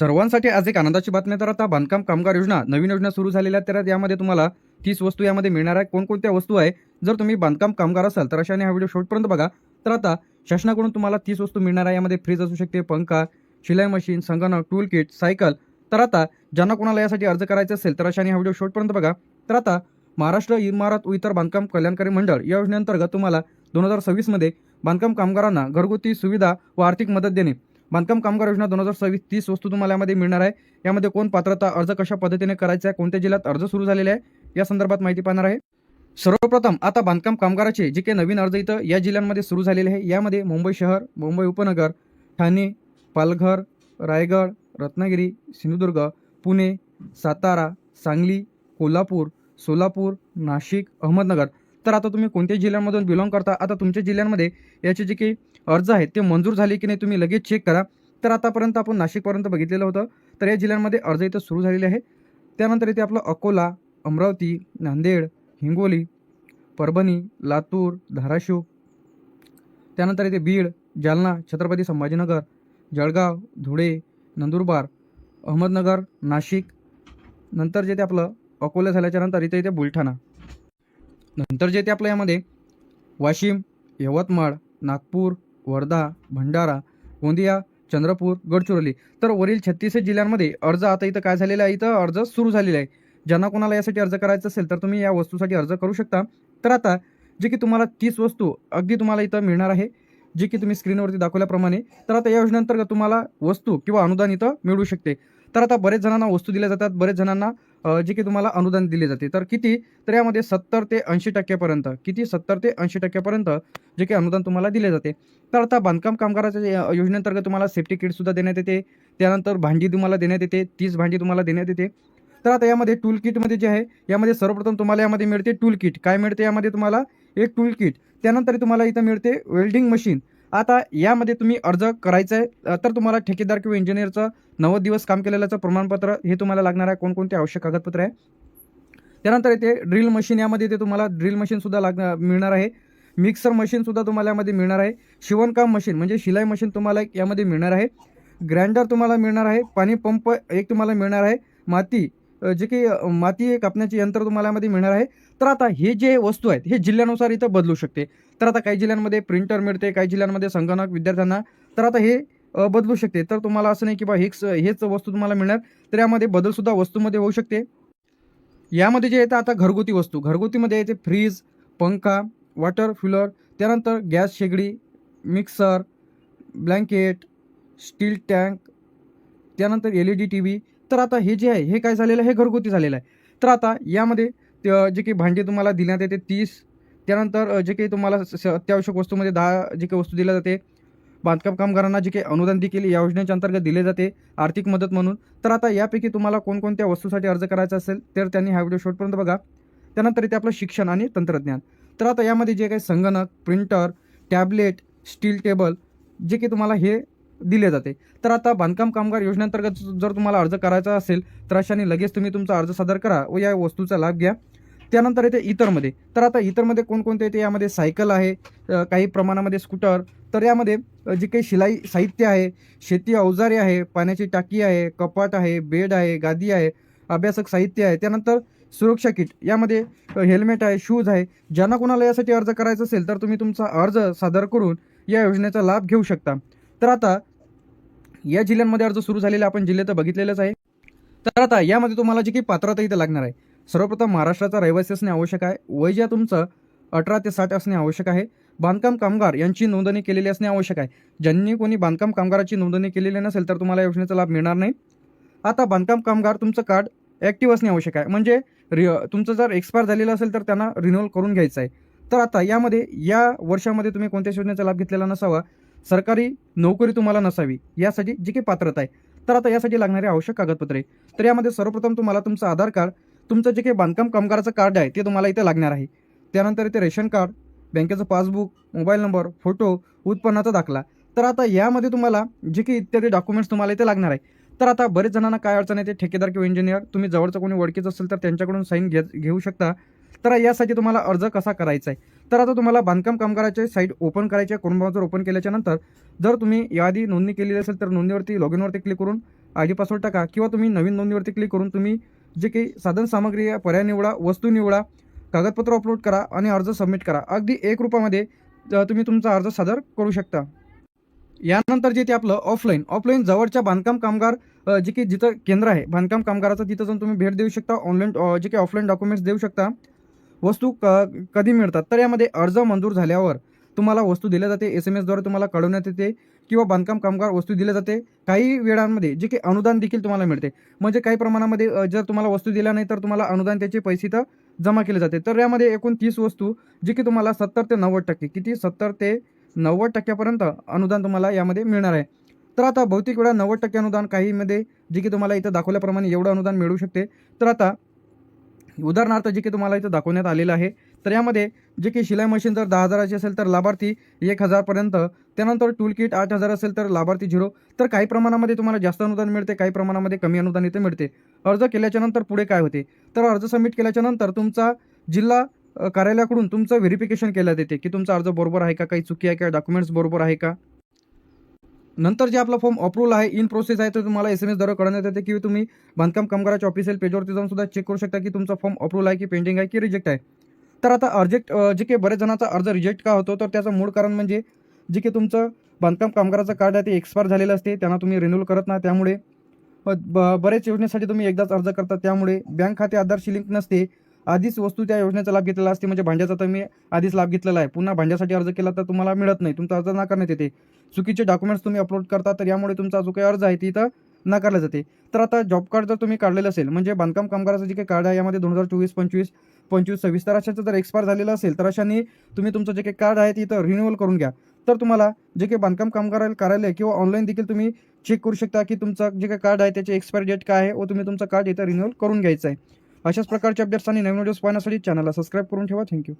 सर्वांसाठी आज एक आनंदाची बातमी तर आता बांधकाम कामगार योजना नवीन योजना सुरू झालेल्या तर यामध्ये तुम्हाला तीस वस्तू यामध्ये मिळणार आहे. कोणकोणत्या वस्तू आहे? जर तुम्ही बांधकाम कामगार असाल तर अशाने हा व्हिडिओ शेवटपर्यंत बघा. तर आता शासनाकडून तुम्हाला तीस वस्तू मिळणार आहे. यामध्ये फ्रीज असू शकते पंखा शिलाई मशीन संगणक टूल किट सायकल. तर आता ज्यांना कोणाला यासाठी अर्ज करायचा असेल तर अशाने हा व्हिडिओ शेवटपर्यंत बघा. तर आता महाराष्ट्र इमारत व इतर बांधकाम कल्याणकारी मंडळ या योजनेअंतर्गत तुम्हाला दोन हजार सव्वीसमध्ये बांधकाम कामगारांना घरगुती सुविधा व आर्थिक मदत देणे. बांधकाम कामगार योजना दोन हजार सव्वीस तीस वस्तू तुम्हाला यामध्ये मिळणार आहे. यामध्ये कोण पात्रता अर्ज कशा पद्धतीने करायचा आहे? कोणत्या जिल्ह्यात अर्ज सुरू झालेला आहे? या संदर्भात माहिती पाहणार आहे. सर्वप्रथम आता बांधकाम कामगाराचे जे काही नवीन अर्ज इथं या जिल्ह्यांमध्ये सुरू झालेले आहे. यामध्ये मुंबई शहर मुंबई उपनगर ठाणे पालघर रायगड रत्नागिरी सिंधुदुर्ग पुणे सातारा सांगली कोल्हापूर सोलापूर नाशिक अहमदनगर. तर आता तुम्ही कोणत्या जिल्ह्यांमधून बिलॉंग करता? आता तुमच्या जिल्ह्यांमध्ये याचे जे काही अर्ज आहेत ते मंजूर झाले की नाही तुम्ही लगेच चेक करा. तर आतापर्यंत आपण नाशिकपर्यंत बघितलेलं होतं. तर या जिल्ह्यांमध्ये अर्ज इथं सुरू झालेले आहे त्यानंतर इथे आपलं अकोला अमरावती नांदेड हिंगोली परभणी लातूर धाराशिव. त्यानंतर इथे बीड जालना छत्रपती संभाजीनगर जळगाव धुळे नंदुरबार अहमदनगर नाशिक. नंतर जे ते आपलं अकोला झाल्याच्यानंतर इथे इथे बुलढाणा. नंतर जे ते आपलं यामध्ये वाशिम यवतमाळ नागपूर वर्धा भंडारा गोंदिया चंद्रपूर गडचिरोली. तर वरील छत्तीस जिल्ह्यांमध्ये अर्ज आता इथं काय झालेला आहे? इथं अर्ज सुरू झालेला आहे. ज्यांना कोणाला यासाठी अर्ज करायचा असेल तर तुम्ही या वस्तूसाठी अर्ज करू शकता. तर आता जे की तुम्हाला तीस वस्तू अगदी तुम्हाला इथं मिळणार आहे जे की तुम्ही स्क्रीनवरती दाखवल्याप्रमाणे तर आता या योजनेअंतर्गत तुम्हाला वस्तू किंवा अनुदान इथं मिळू शकते. तर आता बरेच जणांना वस्तू दिल्या जातात बरेच जणांना जे की तुम्हाला अनुदान दिले जाते. तर किती? तर यामध्ये सत्तर ते ऐंशी टक्क्यापर्यंत. किती? सत्तर ते ऐंशी टक्क्यापर्यंत जे काही अनुदान तुम्हाला दिले जाते. तर आता बांधकाम कामगाराच्या योजनेअंतर्गत तुम्हाला सेफ्टी किटसुद्धा देण्यात येते. त्यानंतर भांडी तुम्हाला देण्यात येते. तीस भांडी तुम्हाला देण्यात येते. तर आता यामध्ये टूल किटमध्ये जे आहे यामध्ये सर्वप्रथम तुम्हाला यामध्ये मिळते टूल किट काय मिळते यामध्ये तुम्हाला? एक टूल किट त्यानंतर तुम्हाला इथं मिळते वेल्डिंग मशीन आता यामध्ये तुम्ही अर्ज करायचा आहे तर तुम्हाला ठेकेदार किंवा इंजिनियरचं नव्वद दिवस काम केलेल्याचं प्रमाणपत्र हे तुम्हाला लागणार आहे. कोणकोणते आवश्यक कागदपत्र आहे? त्यानंतर इथे ड्रिल मशीन यामध्ये ते तुम्हाला ड्रिल मशीनसुद्धा लाग मिळणार आहे. मिक्सर मशीनसुद्धा तुम्हाला यामध्ये मिळणार आहे. शिवणकाम मशीन म्हणजे शिलाई मशीन तुम्हाला एक यामध्ये मिळणार आहे. ग्राइंडर तुम्हाला मिळणार आहे. पाणी पंप एक तुम्हाला मिळणार आहे. माती जे की माती कापण्याचे यंत्र तुम्हाला यामध्ये मिळणार आहे. तर आता हे जे वस्तू आहेत हे जिल्ह्यानुसार इथं बदलू शकते. तर आता काही जिल्ह्यांमध्ये प्रिंटर मिळते काही जिल्ह्यांमध्ये संगणक विद्यार्थ्यांना. तर आता हे बदलू शकते. तर तुम्हाला असं नाही की बा हेच हेच वस्तू तुम्हाला मिळणार. तर यामध्ये बदलसुद्धा वस्तूमध्ये होऊ शकते. यामध्ये जे येतं आता घरगुती वस्तू. घरगुतीमध्ये येते फ्रीज पंखा वॉटर फ्युलर त्यानंतर गॅस शेगडी मिक्सर ब्लँकेट स्टील टँक त्यानंतर L E D T V तर आता हे जे आहे हे काय झालेलं आहे? हे घरगुती झालेलं आहे. तर आता यामध्ये ते जे काही भांडी तुम्हाला देण्यात येते तीस त्यानंतर जे काही तुम्हाला स- अत्यावश्यक वस्तूमध्ये दहा जे काही वस्तू दिल्या जाते बांधकाम कामगारांना जे काही अनुदान देखील या योजनेच्या अंतर्गत दिले जाते आर्थिक मदत म्हणून. तर आता यापैकी तुम्हाला कोणकोणत्या वस्तूसाठी अर्ज करायचा असेल तर त्यांनी हा व्हिडिओ शेवटपर्यंत बघा. त्यानंतर इथे आपलं शिक्षण आणि तंत्रज्ञान. तर आता यामध्ये जे काही संगणक प्रिंटर टॅबलेट स्टील टेबल जे की तुम्हाला हे दिले जाते. तर आता बांधकाम कामगार योजनेअंतर्गत जर तुम्हाला अर्ज करायचा असेल तर अशाने लगेच तुम्ही तुमचा अर्ज सादर करा व या वस्तूचा लाभ घ्या. त्यानंतर येते इतरमध्ये. तर आता इतरमध्ये कोणकोणते येते? यामध्ये सायकल आहे काही प्रमाणामध्ये स्कूटर. तर यामध्ये जे काही शिलाई साहित्य आहे शेती अवजारे आहे पाण्याची टाकी आहे कपाट आहे बेड आहे गादी आहे अभ्यासक साहित्य आहे. त्यानंतर सुरक्षा किट. यामध्ये हेल्मेट आहे शूज आहे. ज्यांना कोणाला यासाठी अर्ज करायचा असेल तर तुम्ही तुमचा अर्ज सादर करून या योजनेचा लाभ घेऊ शकता. तर आता या जिल्ह्यांमध्ये अर्ज सुरू झालेले आपण जिल्हे तर बघितलेलंच आहे. तर आता यामध्ये तुम्हाला जी काही पात्रता इथं लागणार आहे सर्वप्रथम महाराष्ट्राचा रहिवासी असणे आवश्यक आहे. वय ज्या तुमचं अठरा ते साठ असणे आवश्यक आहे. बांधकाम कामगार यांची नोंदणी केलेली असणे आवश्यक आहे. ज्यांनी कोणी बांधकाम कामगाराची नोंदणी केलेली नसेल तर तुम्हाला या योजनेचा लाभ मिळणार नाही. आता बांधकाम कामगार तुमचं कार्ड ॲक्टिव्ह असणे आवश्यक आहे. म्हणजे रि तुमचं जर एक्सपायर झालेलं असेल तर त्यांना रिन्युअल करून घ्यायचं आहे. तर आता यामध्ये या वर्षामध्ये तुम्ही कोणत्या योजनेचा लाभ घेतलेला नसावा? सरकारी नोकरी तुम्हाला नसावी. यासाठी जी काही पात्रता आहे. तर आता यासाठी लागणारे आवश्यक कागदपत्रे. तर यामध्ये सर्वप्रथम तुम्हाला तुमचं आधार कार्ड तुमचं जे काही बांधकाम कामगाराचं कार्ड आहे ते तुम्हाला इथे लागणार आहे. त्यानंतर इथे रेशन कार्ड बँकेचं पासबुक मोबाईल नंबर फोटो उत्पन्नाचा दाखला. तर आता यामध्ये तुम्हाला जे काही इत्यादी डॉक्युमेंट्स तुम्हाला इथे लागणार आहे. तर आता बरेच जणांना काय अडचण येते ठेकेदार किंवा इंजिनियर तुम्ही जवळचं कोणी ओळखीचं असेल तर त्यांच्याकडून साईन घे घेऊ शकता. तर यासाठी तुम्हाला अर्ज कसा करायचा आहे? तर आता तुम्हाला बांधकाम कामगाराचे साईट ओपन करायचे कुटुंबावर जर ओपन केल्याच्यानंतर जर तुम्ही यादी नोंदणी केलेली असेल तर नोंदणीवरती लॉग इनवरती क्लिक करून आय डी पासवर्ड टाका. किंवा तुम्ही नवीन नोंदणीवरती क्लिक करून तुम्ही जे काही साधन सामग्री आहे पर्याय निवडा वस्तू निवडा कागदपत्र अपलोड करा आणि अर्ज सबमिट करा. अगदी एक रुपयामध्ये तुम्ही तुमचा अर्ज सादर करू शकता. यानंतर जे ते आपलं ऑफलाईन ऑफलाईन जवळच्या बांधकाम कामगार जे की जिथं केंद्र आहे बांधकाम कामगाराचं तिथं जाऊन तुम्ही भेट देऊ शकता ऑनलाईन जे काही ऑफलाईन डॉक्युमेंट्स देऊ शकता. वस्तू क कधी मिळतात? तर यामध्ये अर्ज मंजूर झाल्यावर तुम्हाला वस्तू दिल्या जाते एस एम एसद्वारे तुम्हाला कळवण्यात येते. किंवा बांधकाम कामगार वस्तू दिल्या जाते काही वेळांमध्ये जे की अनुदान देखील तुम्हाला मिळते. म्हणजे काही प्रमाणामध्ये जर तुम्हाला वस्तू दिल्या नाही तर तुम्हाला अनुदान त्याचे पैसे तर जमा केले जाते. तर यामध्ये एकूण तीस वस्तू जे की तुम्हाला सत्तर ते नव्वद टक्के किती? सत्तर ते नव्वद टक्क्यापर्यंत अनुदान तुम्हाला यामध्ये मिळणार आहे. तर आता बहुतेक वेळा नव्वद टक्के अनुदान काहीमध्ये जे की तुम्हाला इथं दाखवल्याप्रमाणे एवढं अनुदान मिळू शकते. तर आता उदाहरणार्थ जे की तुम्हाला इथं दाखवण्यात आलेलं आहे तर यामध्ये जे की शिलाई मशीन जर दहा हजाराची असेल तर लाभार्थी एक हजारपर्यंत त्यानंतर टूल किट आठ हजार असेल तर लाभार्थी झिरो. तर काही प्रमाणामध्ये तुम्हाला जास्त अनुदान मिळते काही प्रमाणामध्ये कमी अनुदान इथे मिळते. अर्ज केल्याच्यानंतर पुढे काय होते? तर अर्ज सबमिट केल्याच्यानंतर तुमचा जिल्हा कार्यालयाकडून तुमचं व्हेरिफिकेशन केलं येते की तुमचा अर्ज बरोबर आहे का? काही चुकी आहे का? डॉक्युमेंट्स बरोबर आहे का? नंतर जे आपला फॉर्म अप्रूव्हल आहे इन प्रोसेस आहे तर तुम्हाला एस एम एसद्वारे कळण्यात येते की तुम्ही बांधकाम कामगाराच्या ऑफिशियल पेजवरती जाऊन सुद्धा चेक करू शकता की तुमचा फॉर्म अप्रूव्हल आहे की पेंडिंग आहे की रिजेक्ट आहे. तर आता अर्जेक्ट जे काही बरेच जणांचा अर्ज रिजेक्ट का होतो तर त्याचं मूळ कारण म्हणजे जे की तुमचं बांधकाम कामगाराचं कार्ड आहे ते एक्सपायर झालेलं असते त्यांना तुम्ही रिन्यूल करत नाही. त्यामुळे ब- बरेच योजनेसाठी तुम्ही एकदाच अर्ज करता. त्यामुळे बँक खाते आधारशी लिंक नसते. आधीच वस्तू त्या योजनेचा लाभ घेतलेला असते म्हणजे भांड्याचा तर मी आधीच लाभ घेतलेला आहे. पुन्हा भांड्यासाठी अर्ज केला तर तुम्हाला मिळत नाही. तुमचा अर्ज नाकारण्यात येते. चुकीचे डॉक्युमेंट्स तुम्ही अपलोड करता तर यामुळे तुमचा जो काही अर्ज आहे तिथं नाकारले जाते. तर आता जॉब कार्ड जर तुम्ही काढलेलं असेल म्हणजे बांधकाम कामगाराचं जे काही कार्ड आहे यामध्ये दोन हजार चोवीस पंचवीस पंचवीस सव्वीस तर अशाचं जर एक्सपायर झालेलं असेल तर अशाने तुम्ही तुमचं जे काही कार्ड आहे ते इथं रिन्युअल करून घ्या. तर तुम्हाला जे काही बांधकाम कामगार कार्यालय किंवा ऑनलाईन देखील तुम्ही चेक करू शकता की तुमचं जे काही कार्ड आहे त्याचे एक्सपायर डेट काय आहे व तुम्ही तुमचं कार्ड इथं रिन्युअल करून घ्यायचं आहे. अशाच प्रकारचे अपडेट्स आणि नवीन व्हिडिओज पाहण्यासाठी चॅनलला सबस्क्राईब करून ठेवा. थँक्यू